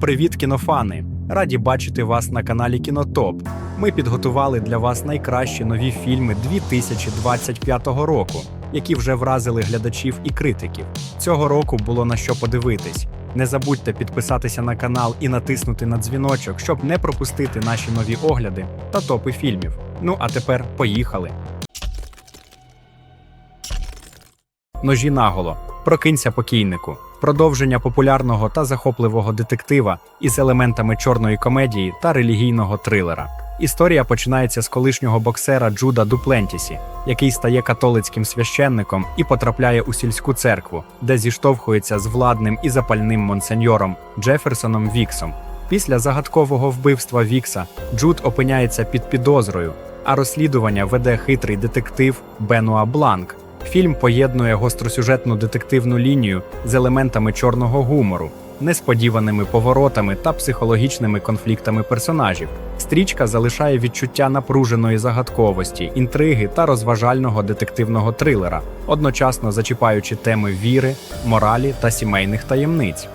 Привіт, кінофани! Раді бачити вас на каналі Кінотоп. Ми підготували для вас найкращі нові фільми 2025 року, які вже вразили глядачів і критиків. Цього року було на що подивитись. Не забудьте підписатися на канал і натиснути на дзвіночок, щоб не пропустити наші нові огляди та топи фільмів. Ну а тепер поїхали. Ножі наголо. Прокинься покійнику. Продовження популярного та захопливого детектива із елементами чорної комедії та релігійного трилера. Історія починається з колишнього боксера Джуда Дуплентісі, який стає католицьким священником і потрапляє у сільську церкву, де зіштовхується з владним і запальним монсеньором Джеферсоном Віксом. Після загадкового вбивства Вікса Джуд опиняється під підозрою, а розслідування веде хитрий детектив Бенуа Бланк. Фільм поєднує гостросюжетну детективну лінію з елементами чорного гумору, несподіваними поворотами та психологічними конфліктами персонажів. Стрічка залишає відчуття напруженої загадковості, інтриги та розважального детективного трилера, одночасно зачіпаючи теми віри, моралі та сімейних таємниць.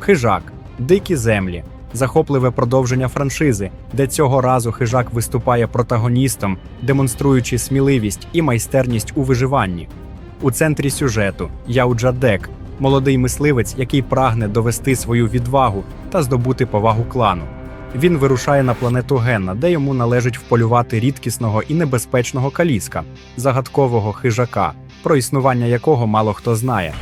Хижак, дикі землі, захопливе продовження франшизи, де цього разу хижак виступає протагоністом, демонструючи сміливість і майстерність у виживанні. У центрі сюжету Яуджа Дек, молодий мисливець, який прагне довести свою відвагу та здобути повагу клану. Він вирушає на планету Генна, де йому належить вполювати рідкісного і небезпечного каліска, загадкового хижака, про існування якого мало хто знає.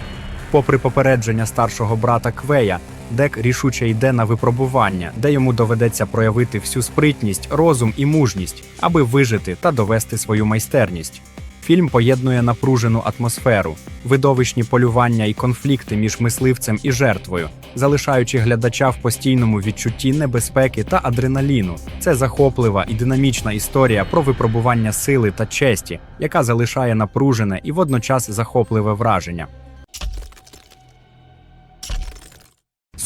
Попри попередження старшого брата Квея, Дек рішуче йде на випробування, де йому доведеться проявити всю спритність, розум і мужність, аби вижити та довести свою майстерність. Фільм поєднує напружену атмосферу, видовищні полювання і конфлікти між мисливцем і жертвою, залишаючи глядача в постійному відчутті небезпеки та адреналіну. Це захоплива і динамічна історія про випробування сили та честі, яка залишає напружене і водночас захопливе враження.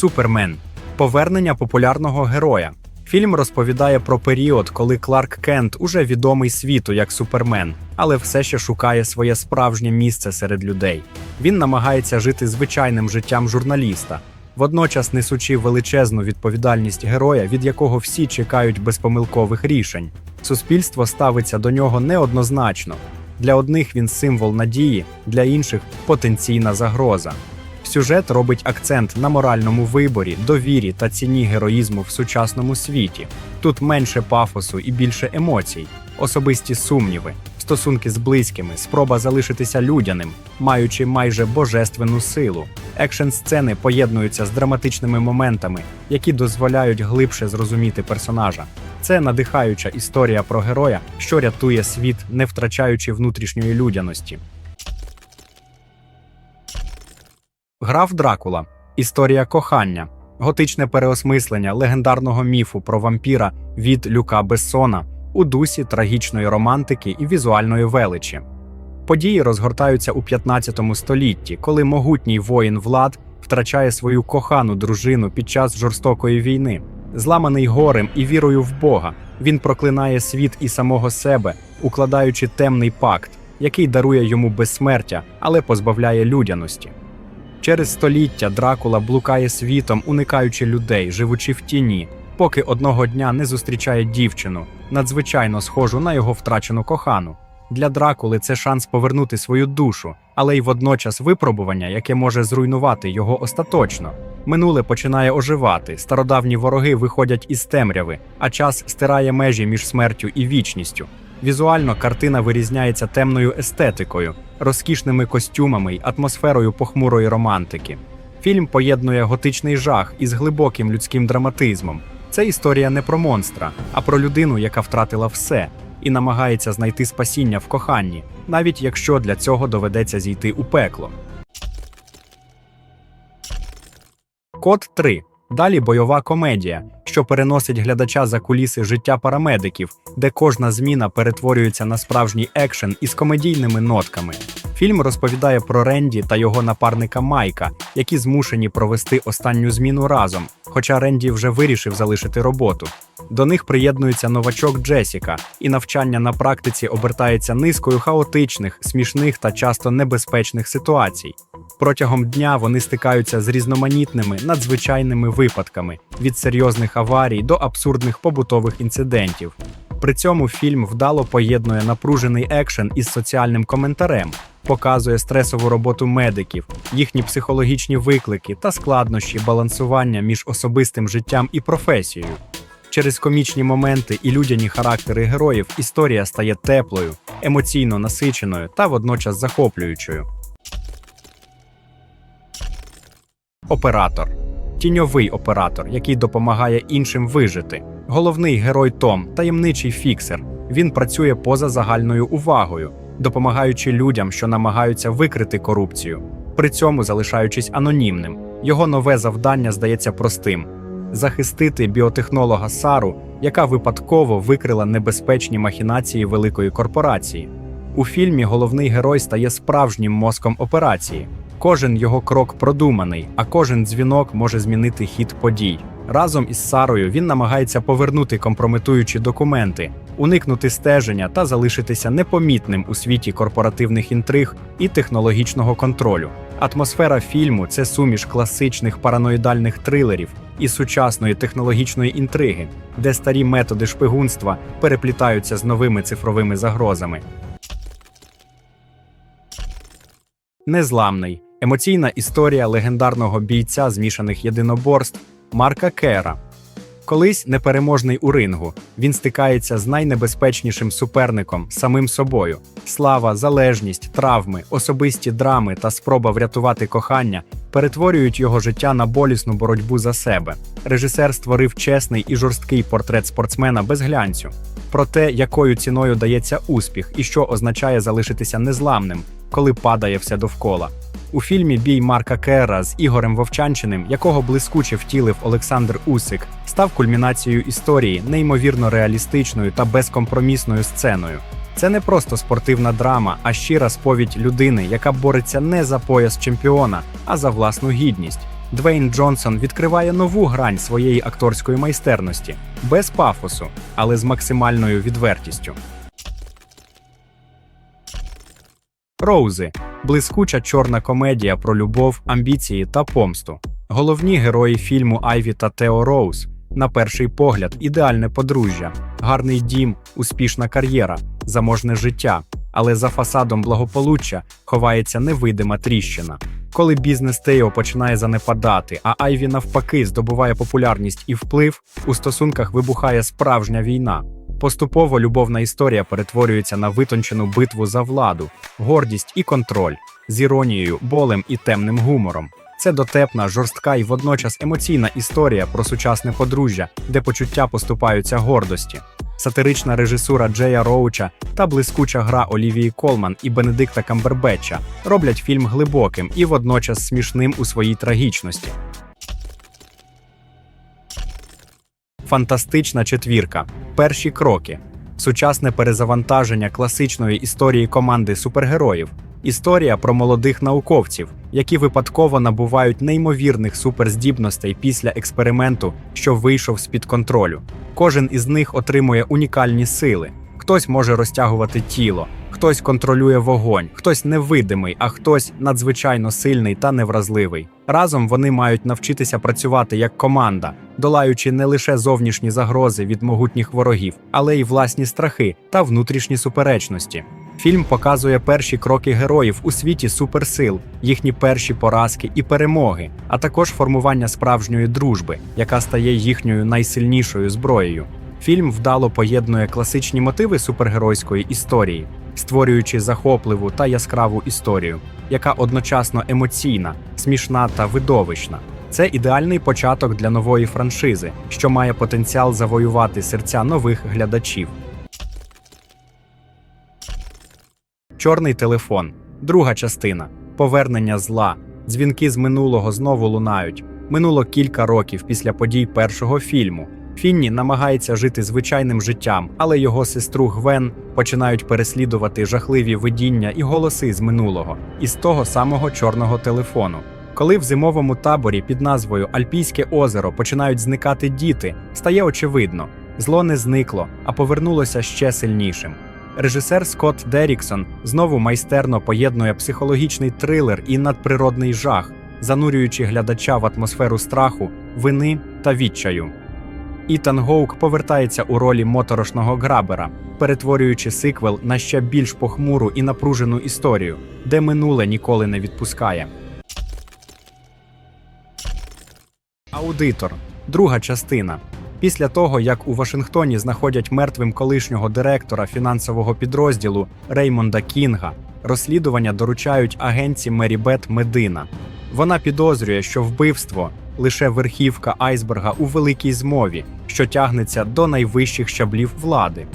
Супермен повернення популярного героя. Фільм розповідає про період, коли Кларк Кент уже відомий світу як Супермен, але все ще шукає своє справжнє місце серед людей. Він намагається жити звичайним життям журналіста, водночас несучи величезну відповідальність героя, від якого всі чекають безпомилкових рішень. Суспільство ставиться до нього неоднозначно. Для одних він символ надії, для інших потенційна загроза. Сюжет робить акцент на моральному виборі, довірі та ціні героїзму в сучасному світі. Тут менше пафосу і більше емоцій, особисті сумніви, стосунки з близькими, спроба залишитися людяним, маючи майже божественну силу. Екшн сцени поєднуються з драматичними моментами, які дозволяють глибше зрозуміти персонажа. Це надихаюча історія про героя, що рятує світ, не втрачаючи внутрішньої людяності. Граф Дракула. Історія кохання. Готичне переосмислення легендарного міфу про вампіра від Люка Бессона у дусі трагічної романтики і візуальної величі. Події розгортаються у 15 столітті, коли могутній воїн Влад втрачає свою кохану дружину під час жорстокої війни. Зламаний горем і вірою в Бога, він проклинає світ і самого себе, укладаючи темний пакт, який дарує йому безсмертя, але позбавляє людяності. Через століття Дракула блукає світом, уникаючи людей, живучи в тіні, поки одного дня не зустрічає дівчину, надзвичайно схожу на його втрачену кохану. Для Дракули це шанс повернути свою душу, але й водночас випробування, яке може зруйнувати його остаточно. Минуле починає оживати, стародавні вороги виходять із темряви, а час стирає межі між смертю і вічністю. Візуально картина вирізняється темною естетикою, розкішними костюмами й атмосферою похмурої романтики. Фільм поєднує готичний жах із глибоким людським драматизмом. Це історія не про монстра, а про людину, яка втратила все, і намагається знайти спасіння в коханні, навіть якщо для цього доведеться зійти у пекло. Код 3. Далі бойова комедія, що переносить глядача за куліси життя парамедиків, де кожна зміна перетворюється на справжній екшен із комедійними нотками. Фільм розповідає про Ренді та його напарника Майка, які змушені провести останню зміну разом, хоча Ренді вже вирішив залишити роботу. До них приєднується новачок Джесіка, і навчання на практиці обертається низкою хаотичних, смішних та часто небезпечних ситуацій. Протягом дня вони стикаються з різноманітними надзвичайними випадками від серйозних аварій до абсурдних побутових інцидентів. При цьому фільм вдало поєднує напружений екшен із соціальним коментарем, показує стресову роботу медиків, їхні психологічні виклики та складнощі балансування між особистим життям і професією. Через комічні моменти і людяні характери героїв історія стає теплою, емоційно насиченою та водночас захоплюючою. Оператор тіньовий оператор, який допомагає іншим вижити. Головний герой Том таємничий фіксер. Він працює поза загальною увагою, допомагаючи людям, що намагаються викрити корупцію, при цьому залишаючись анонімним. Його нове завдання здається простим: захистити біотехнолога Сару, яка випадково викрила небезпечні махінації великої корпорації. У фільмі головний герой стає справжнім мозком операції. Кожен його крок продуманий, а кожен дзвінок може змінити хід подій. Разом із Сарою він намагається повернути компрометуючі документи, уникнути стеження та залишитися непомітним у світі корпоративних інтриг і технологічного контролю. Атмосфера фільму це суміш класичних параноїдальних трилерів і сучасної технологічної інтриги, де старі методи шпигунства переплітаються з новими цифровими загрозами. Незламний емоційна історія легендарного бійця змішаних єдиноборств Марка Кера. Колись непереможний у рингу, він стикається з найнебезпечнішим суперником самим собою. Слава, залежність, травми, особисті драми та спроба врятувати кохання перетворюють його життя на болісну боротьбу за себе. Режисер створив чесний і жорсткий портрет спортсмена без глянцю. Про те, якою ціною дається успіх і що означає залишитися незламним, коли падає все довкола. У фільмі Бій Марка Кера з Ігорем Вовчанчиним, якого блискуче втілив Олександр Усик, став кульмінацією історії, неймовірно реалістичною та безкомпромісною сценою. Це не просто спортивна драма, а щира сповідь людини, яка бореться не за пояс чемпіона, а за власну гідність. Двейн Джонсон відкриває нову грань своєї акторської майстерності без пафосу, але з максимальною відвертістю. Роузи блискуча чорна комедія про любов, амбіції та помсту. Головні герої фільму Айві та Тео Роуз. На перший погляд, ідеальне подружжя, гарний дім, успішна кар'єра, заможне життя. Але за фасадом благополуччя ховається невидима тріщина. Коли бізнес Тео починає занепадати, а Айві навпаки здобуває популярність і вплив, у стосунках вибухає справжня війна. Поступово любовна історія перетворюється на витончену битву за владу, гордість і контроль з іронією, болем і темним гумором. Це дотепна, жорстка і водночас емоційна історія про сучасне подружжя, де почуття поступаються гордості. Сатирична режисура Джея Роуча та блискуча гра Олівії Колман і Бенедикта Камбербетча роблять фільм глибоким і водночас смішним у своїй трагічності. Фантастична четвірка. Перші кроки. Сучасне перезавантаження класичної історії команди супергероїв. Історія про молодих науковців, які випадково набувають неймовірних суперздібностей після експерименту, що вийшов з-під контролю. Кожен із них отримує унікальні сили. Хтось може розтягувати тіло, хтось контролює вогонь, хтось невидимий, а хтось надзвичайно сильний та невразливий. Разом вони мають навчитися працювати як команда, долаючи не лише зовнішні загрози від могутніх ворогів, але й власні страхи та внутрішні суперечності. Фільм показує перші кроки героїв у світі суперсил, їхні перші поразки і перемоги, а також формування справжньої дружби, яка стає їхньою найсильнішою зброєю. Фільм вдало поєднує класичні мотиви супергеройської історії, створюючи захопливу та яскраву історію, яка одночасно емоційна, смішна та видовищна. Це ідеальний початок для нової франшизи, що має потенціал завоювати серця нових глядачів. Чорний телефон. Друга частина. Повернення зла. Дзвінки з минулого знову лунають. Минуло кілька років після подій першого фільму. Фінні намагається жити звичайним життям, але його сестру Гвен починають переслідувати жахливі видіння і голоси з минулого, із того самого чорного телефону. Коли в зимовому таборі під назвою Альпійське озеро починають зникати діти, стає очевидно, зло не зникло, а повернулося ще сильнішим. Режисер Скотт Деріксон знову майстерно поєднує психологічний трилер і надприродний жах, занурюючи глядача в атмосферу страху, вини та відчаю. Ітан Гоук повертається у ролі моторошного грабера, перетворюючи сиквел на ще більш похмуру і напружену історію, де минуле ніколи не відпускає. Аудитор. Друга частина. Після того, як у Вашингтоні знаходять мертвим колишнього директора фінансового підрозділу Реймонда Кінга, розслідування доручають агенці Мері Бет Медина. Вона підозрює, що вбивство лише верхівка айсберга у великій змові, що тягнеться до найвищих щаблів влади.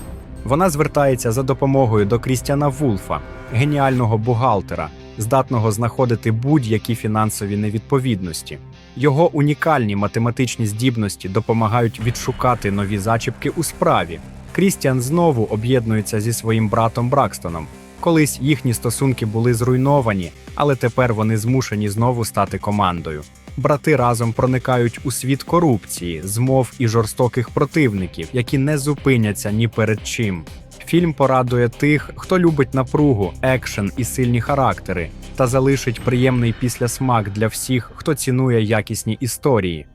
Вона звертається за допомогою до Крістіана Вулфа, геніального бухгалтера, здатного знаходити будь-які фінансові невідповідності. Його унікальні математичні здібності допомагають відшукати нові зачіпки у справі. Крістіан знову об'єднується зі своїм братом Бракстоном. Колись їхні стосунки були зруйновані, але тепер вони змушені знову стати командою. Брати разом проникають у світ корупції, змов і жорстоких противників, які не зупиняться ні перед чим. Фільм порадує тих, хто любить напругу, екшен і сильні характери, та залишить приємний післясмак для всіх, хто цінує якісні історії.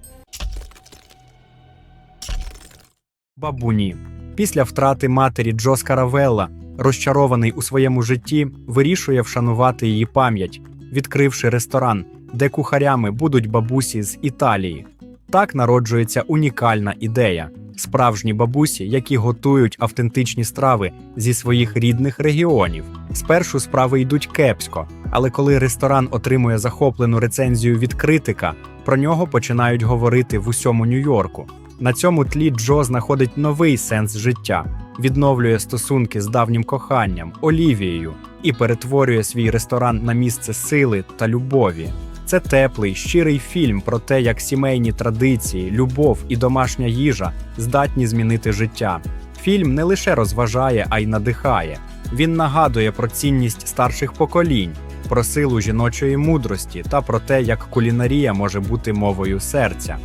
Бабуні. Після втрати матері Джо Скаравелла, розчарований у своєму житті, вирішує вшанувати її пам'ять, відкривши ресторан, де кухарями будуть бабусі з Італії. Так народжується унікальна ідея справжні бабусі, які готують автентичні страви зі своїх рідних регіонів. Спершу справи йдуть кепсько, але коли ресторан отримує захоплену рецензію від критика, про нього починають говорити в усьому Нью-Йорку. На цьому тлі Джо знаходить новий сенс життя, відновлює стосунки з давнім коханням, Олівією і перетворює свій ресторан на місце сили та любові. Це теплий, щирий фільм про те, як сімейні традиції, любов і домашня їжа здатні змінити життя. Фільм не лише розважає, а й надихає. Він нагадує про цінність старших поколінь, про силу жіночої мудрості та про те, як кулінарія може бути мовою серця.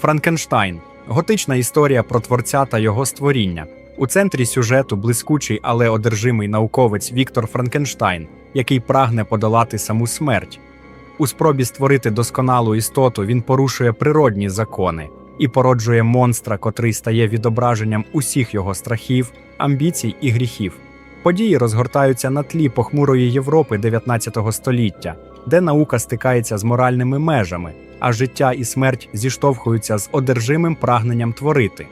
Франкенштайн готична історія про творця та його створіння. У центрі сюжету блискучий, але одержимий науковець Віктор Франкенштайн, який прагне подолати саму смерть. У спробі створити досконалу істоту він порушує природні закони і породжує монстра, котрий стає відображенням усіх його страхів, амбіцій і гріхів. Події розгортаються на тлі похмурої Європи 19 століття, де наука стикається з моральними межами, а життя і смерть зіштовхуються з одержимим прагненням творити.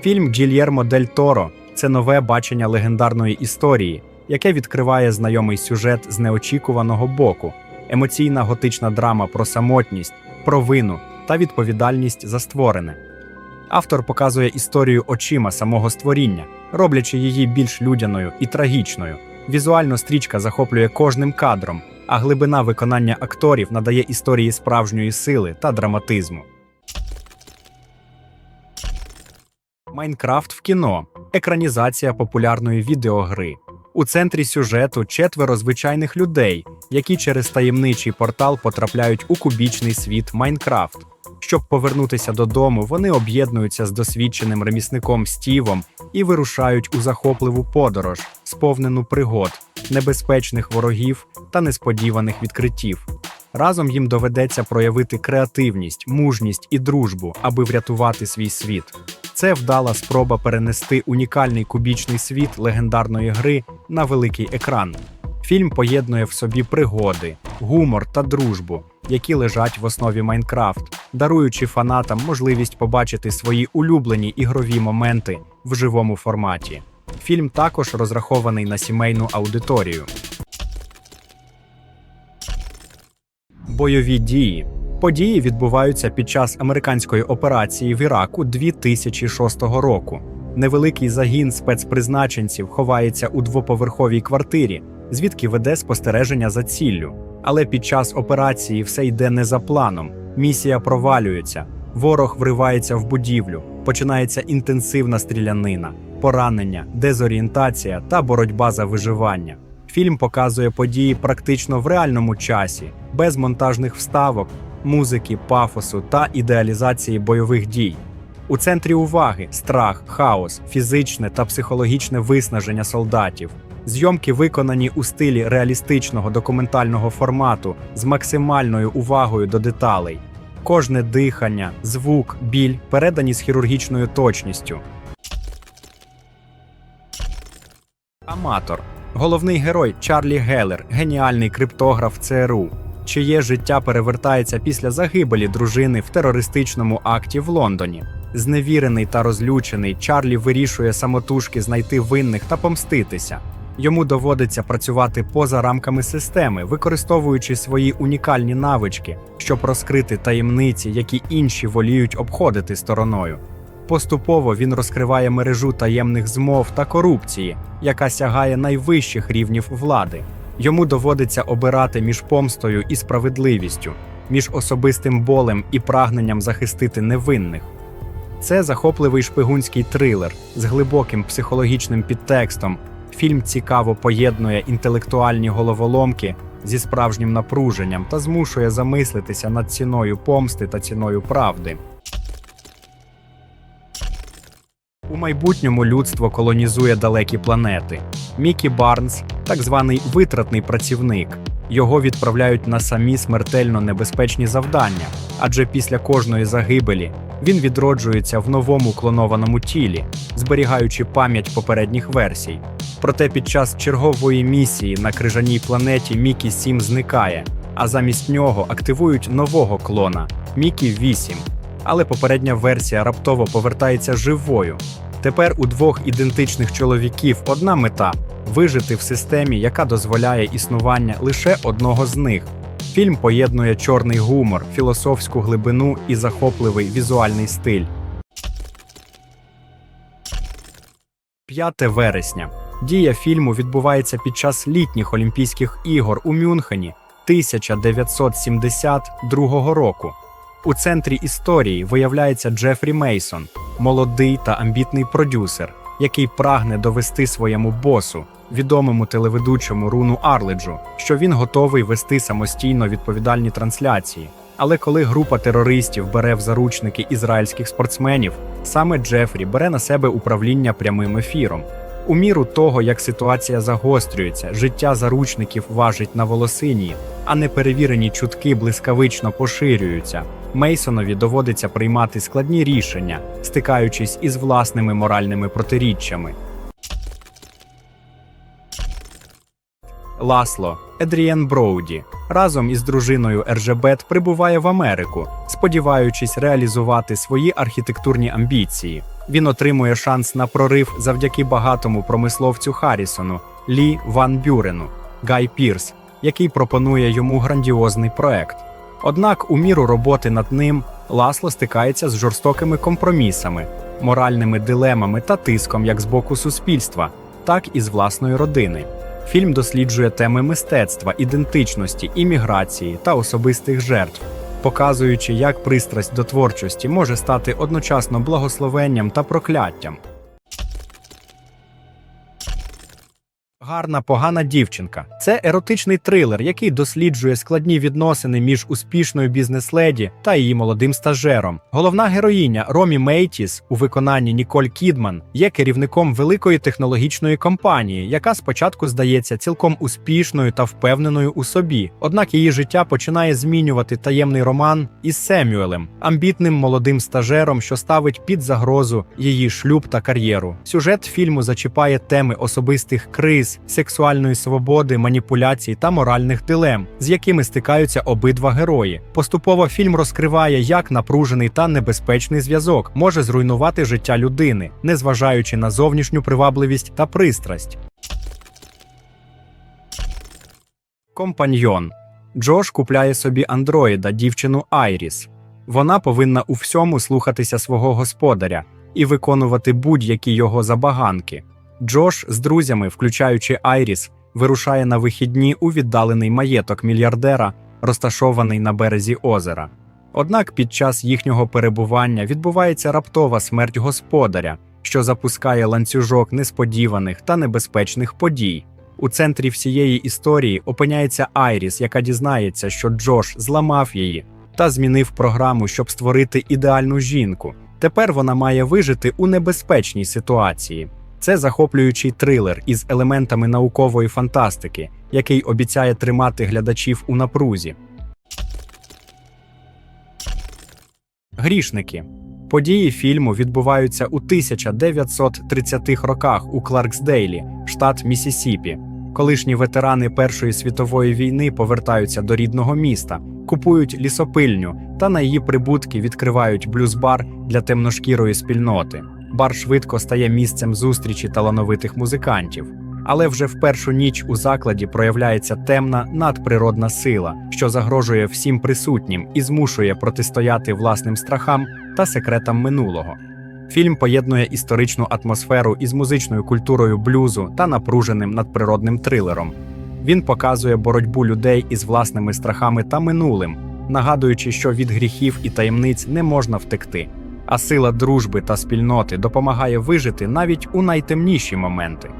Фільм Гільєрмо Дель Торо це нове бачення легендарної історії, яке відкриває знайомий сюжет з неочікуваного боку, емоційна готична драма про самотність, провину та відповідальність за створене. Автор показує історію очима самого створіння, роблячи її більш людяною і трагічною. Візуально стрічка захоплює кожним кадром, а глибина виконання акторів надає історії справжньої сили та драматизму. Майнкрафт в кіно екранізація популярної відеогри. У центрі сюжету четверо звичайних людей, які через таємничий портал потрапляють у кубічний світ Майнкрафт. Щоб повернутися додому, вони об'єднуються з досвідченим ремісником Стівом і вирушають у захопливу подорож, сповнену пригод, небезпечних ворогів та несподіваних відкриттів. Разом їм доведеться проявити креативність, мужність і дружбу, аби врятувати свій світ. Це вдала спроба перенести унікальний кубічний світ легендарної гри на великий екран. Фільм поєднує в собі пригоди, гумор та дружбу, які лежать в основі Майнкрафт, даруючи фанатам можливість побачити свої улюблені ігрові моменти в живому форматі. Фільм також розрахований на сімейну аудиторію. Бойові дії. Події відбуваються під час американської операції в Іраку 2006 року. Невеликий загін спецпризначенців ховається у двоповерховій квартирі, звідки веде спостереження за ціллю. Але під час операції все йде не за планом. Місія провалюється, ворог вривається в будівлю, починається інтенсивна стрілянина, поранення, дезорієнтація та боротьба за виживання. Фільм показує події практично в реальному часі, без монтажних вставок, музики, пафосу та ідеалізації бойових дій. У центрі уваги страх, хаос, фізичне та психологічне виснаження солдатів. Зйомки виконані у стилі реалістичного документального формату з максимальною увагою до деталей. Кожне дихання, звук, біль передані з хірургічною точністю. Аматор. Головний герой Чарлі Геллер, геніальний криптограф ЦРУ, чиє життя перевертається після загибелі дружини в терористичному акті в Лондоні. Зневірений та розлючений, Чарлі вирішує самотужки знайти винних та помститися. Йому доводиться працювати поза рамками системи, використовуючи свої унікальні навички, щоб розкрити таємниці, які інші воліють обходити стороною. Поступово він розкриває мережу таємних змов та корупції, яка сягає найвищих рівнів влади. Йому доводиться обирати між помстою і справедливістю, між особистим болем і прагненням захистити невинних. Це захопливий шпигунський трилер з глибоким психологічним підтекстом. Фільм цікаво поєднує інтелектуальні головоломки зі справжнім напруженням та змушує замислитися над ціною помсти та ціною правди. У майбутньому людство колонізує далекі планети. Мікі Барнс, так званий витратний працівник. Його відправляють на самі смертельно небезпечні завдання, адже після кожної загибелі він відроджується в новому клонованому тілі, зберігаючи пам'ять попередніх версій. Проте під час чергової місії на крижаній планеті Мікі 7 зникає, а замість нього активують нового клона Мікі 8. Але попередня версія раптово повертається живою. Тепер у двох ідентичних чоловіків одна мета вижити в системі, яка дозволяє існування лише одного з них. Фільм поєднує чорний гумор, філософську глибину і захопливий візуальний стиль. 5 вересня. Дія фільму відбувається під час літніх Олімпійських ігор у Мюнхені 1972 року. У центрі історії виявляється Джефрі Мейсон, молодий та амбітний продюсер, який прагне довести своєму босу, відомому телеведучому Руну Арледжу, що він готовий вести самостійно відповідальні трансляції. Але коли група терористів бере в заручники ізраїльських спортсменів, саме Джефрі бере на себе управління прямим ефіром. У міру того, як ситуація загострюється, життя заручників важить на волосині, а неперевірені чутки блискавично поширюються. Мейсонові доводиться приймати складні рішення, стикаючись із власними моральними протиріччями. Ласло Едрієн Броуді разом із дружиною Ержебет прибуває в Америку, сподіваючись реалізувати свої архітектурні амбіції. Він отримує шанс на прорив завдяки багатому промисловцю Харрісону Лі Ван Бюрену Гай Пірс, який пропонує йому грандіозний проект. Однак, у міру роботи над ним Ласло стикається з жорстокими компромісами, моральними дилемами та тиском як з боку суспільства, так і з власної родини. Фільм досліджує теми мистецтва, ідентичності, імміграції та особистих жертв, показуючи, як пристрасть до творчості може стати одночасно благословенням та прокляттям. Гарна погана дівчинка це еротичний трилер, який досліджує складні відносини між успішною бізнес-леді та її молодим стажером. Головна героїня Ромі Мейтіс у виконанні Ніколь Кідман є керівником великої технологічної компанії, яка спочатку здається цілком успішною та впевненою у собі. Однак її життя починає змінювати таємний роман із Семюелем, амбітним молодим стажером, що ставить під загрозу її шлюб та кар'єру. Сюжет фільму зачіпає теми особистих криз сексуальної свободи, маніпуляцій та моральних дилем, з якими стикаються обидва герої. Поступово фільм розкриває, як напружений та небезпечний зв'язок може зруйнувати життя людини, незважаючи на зовнішню привабливість та пристрасть. Компаньйон Джош купляє собі андроїда, дівчину Айріс. Вона повинна у всьому слухатися свого господаря і виконувати будь-які його забаганки. Джош з друзями, включаючи Айріс, вирушає на вихідні у віддалений маєток мільярдера, розташований на березі озера. Однак під час їхнього перебування відбувається раптова смерть господаря, що запускає ланцюжок несподіваних та небезпечних подій. У центрі всієї історії опиняється Айріс, яка дізнається, що Джош зламав її та змінив програму, щоб створити ідеальну жінку. Тепер вона має вижити у небезпечній ситуації. Це захоплюючий трилер із елементами наукової фантастики, який обіцяє тримати глядачів у напрузі. Грішники. Події фільму відбуваються у 1930-х роках у Кларксдейлі, штат Місісіпі. Колишні ветерани Першої світової війни повертаються до рідного міста, купують лісопильню та на її прибутки відкривають блюз-бар для темношкірої спільноти. Бар швидко стає місцем зустрічі талановитих музикантів. Але вже в першу ніч у закладі проявляється темна надприродна сила, що загрожує всім присутнім і змушує протистояти власним страхам та секретам минулого. Фільм поєднує історичну атмосферу із музичною культурою блюзу та напруженим надприродним трилером. Він показує боротьбу людей із власними страхами та минулим, нагадуючи, що від гріхів і таємниць не можна втекти, а сила дружби та спільноти допомагає вижити навіть у найтемніші моменти.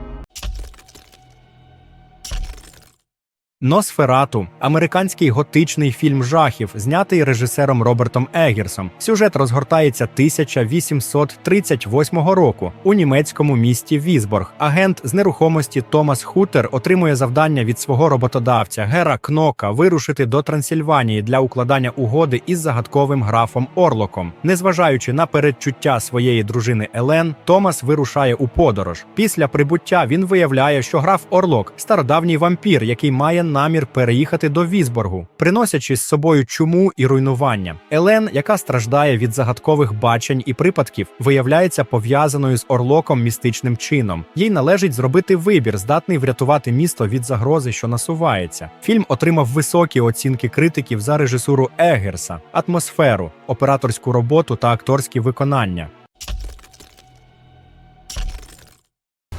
Носферату американський готичний фільм жахів, знятий режисером Робертом Еггерсом. Сюжет розгортається 1838 року у німецькому місті Візборг. Агент з нерухомості Томас Хутер отримує завдання від свого роботодавця Гера Кнока вирушити до Трансильванії для укладання угоди із загадковим графом Орлоком. Незважаючи на передчуття своєї дружини Елен, Томас вирушає у подорож. Після прибуття він виявляє, що граф Орлок стародавній вампір, який має намір переїхати до Візборгу, приносячи з собою чуму і руйнування. Елен, яка страждає від загадкових бачень і припадків, виявляється пов'язаною з Орлоком містичним чином. Їй належить зробити вибір, здатний врятувати місто від загрози, що насувається. Фільм отримав високі оцінки критиків за режисуру Егерса, атмосферу, операторську роботу та акторські виконання.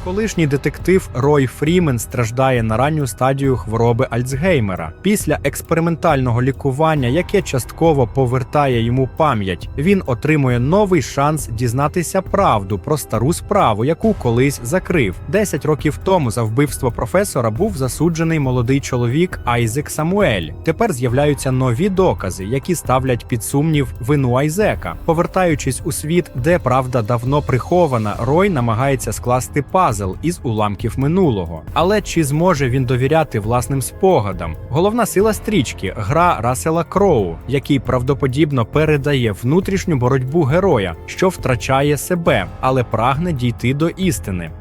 Колишній детектив Рой Фрімен страждає на ранню стадію хвороби Альцгеймера. Після експериментального лікування, яке частково повертає йому пам'ять, він отримує новий шанс дізнатися правду про стару справу, яку колись закрив. Десять років тому за вбивство професора був засуджений молодий чоловік Айзек Самуель. Тепер з'являються нові докази, які ставлять під сумнів вину Айзека. Повертаючись у світ, де правда давно прихована, Рой намагається скласти пазл із уламків минулого. Але чи зможе він довіряти власним спогадам? Головна сила стрічки гра Расела Кроу, який правдоподібно передає внутрішню боротьбу героя, що втрачає себе, але прагне дійти до істини.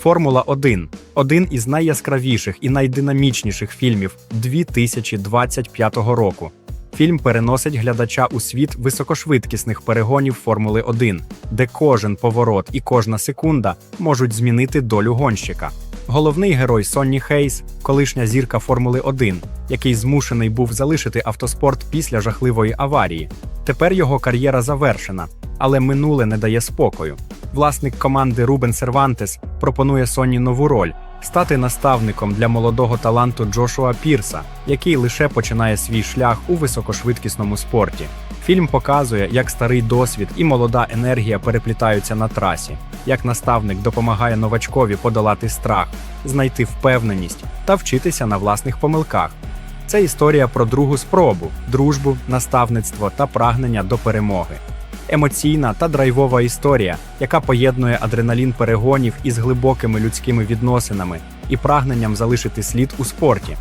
Формула 1 один із найяскравіших і найдинамічніших фільмів 2025 року. Фільм переносить глядача у світ високошвидкісних перегонів Формули 1, де кожен поворот і кожна секунда можуть змінити долю гонщика. Головний герой Сонні Хейс, колишня зірка Формули 1, який змушений був залишити автоспорт після жахливої аварії. Тепер його кар'єра завершена, але минуле не дає спокою. Власник команди Рубен Сервантес пропонує Сонні нову роль стати наставником для молодого таланту Джошуа Пірса, який лише починає свій шлях у високошвидкісному спорті. Фільм показує, як старий досвід і молода енергія переплітаються на трасі, як наставник допомагає новачкові подолати страх, знайти впевненість та вчитися на власних помилках. Це історія про другу спробу, дружбу, наставництво та прагнення до перемоги. Емоційна та драйвова історія, яка поєднує адреналін перегонів із глибокими людськими відносинами і прагненням залишити слід у спорті.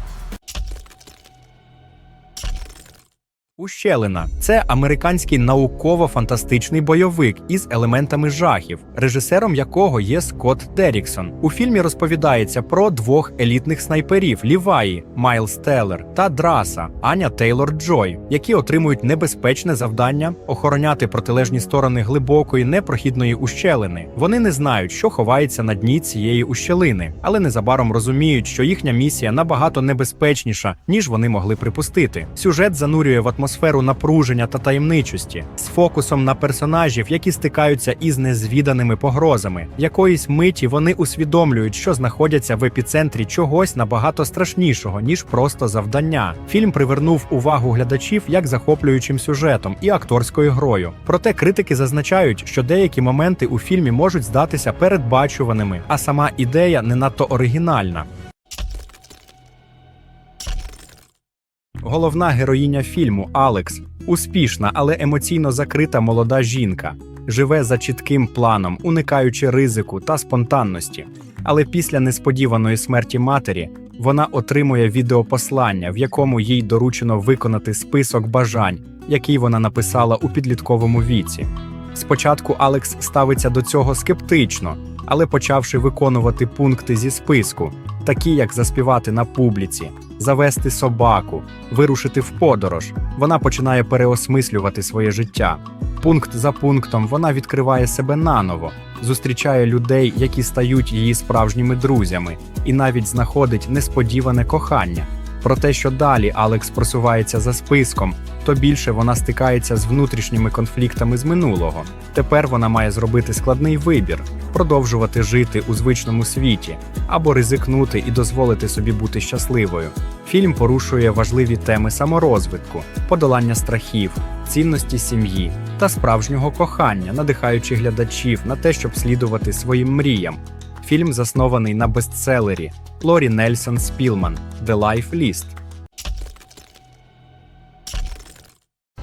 Ущелина це американський науково-фантастичний бойовик із елементами жахів, режисером якого є Скотт Деріксон. У фільмі розповідається про двох елітних снайперів Ліваї, Майлз Теллер та Драса Аня Тейлор Джой, які отримують небезпечне завдання охороняти протилежні сторони глибокої непрохідної ущелини. Вони не знають, що ховається на дні цієї ущелини, але незабаром розуміють, що їхня місія набагато небезпечніша, ніж вони могли припустити. Сюжет занурює в атмосферу атмосферу напруження та таємничості, з фокусом на персонажів, які стикаються із незвіданими погрозами. Якоїсь миті вони усвідомлюють, що знаходяться в епіцентрі чогось набагато страшнішого, ніж просто завдання. Фільм привернув увагу глядачів як захоплюючим сюжетом і акторською грою. Проте критики зазначають, що деякі моменти у фільмі можуть здатися передбачуваними, а сама ідея не надто оригінальна. Головна героїня фільму Алекс успішна, але емоційно закрита молода жінка, живе за чітким планом, уникаючи ризику та спонтанності. Але після несподіваної смерті матері вона отримує відеопослання, в якому їй доручено виконати список бажань, який вона написала у підлітковому віці. Спочатку Алекс ставиться до цього скептично, але почавши виконувати пункти зі списку, такі як заспівати на публіці, завести собаку, вирушити в подорож, вона починає переосмислювати своє життя. Пункт за пунктом вона відкриває себе наново, зустрічає людей, які стають її справжніми друзями, і навіть знаходить несподіване кохання. Про те, що далі Алекс просувається за списком, то більше вона стикається з внутрішніми конфліктами з минулого. Тепер вона має зробити складний вибір, продовжувати жити у звичному світі або ризикнути і дозволити собі бути щасливою. Фільм порушує важливі теми саморозвитку, подолання страхів, цінності сім'ї та справжнього кохання, надихаючи глядачів на те, щоб слідувати своїм мріям. Фільм заснований на бестселері Лорі Нельсон Спілман The Life List.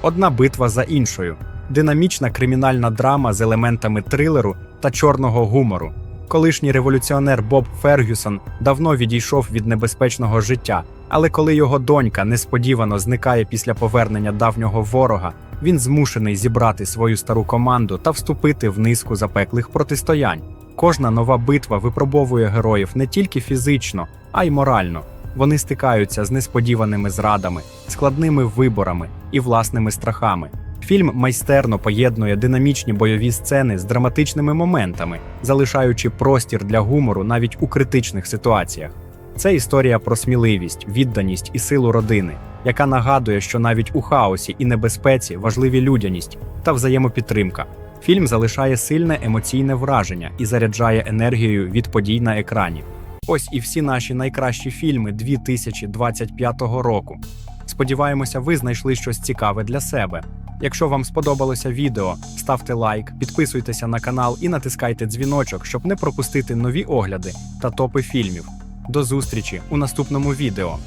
Одна битва за іншою. Динамічна кримінальна драма з елементами трилеру та чорного гумору. Колишній революціонер Боб Фергюсон давно відійшов від небезпечного життя, але коли його донька несподівано зникає після повернення давнього ворога, він змушений зібрати свою стару команду та вступити в низку запеклих протистоянь. Кожна нова битва випробовує героїв не тільки фізично, а й морально. Вони стикаються з несподіваними зрадами, складними виборами і власними страхами. Фільм майстерно поєднує динамічні бойові сцени з драматичними моментами, залишаючи простір для гумору навіть у критичних ситуаціях. Це історія про сміливість, відданість і силу родини, яка нагадує, що навіть у хаосі і небезпеці важливі людяність та взаємопідтримка. Фільм залишає сильне емоційне враження і заряджає енергією від подій на екрані. Ось і всі наші найкращі фільми 2025 року. Сподіваємося, ви знайшли щось цікаве для себе. Якщо вам сподобалося відео, ставте лайк, підписуйтеся на канал і натискайте дзвіночок, щоб не пропустити нові огляди та топи фільмів. До зустрічі у наступному відео.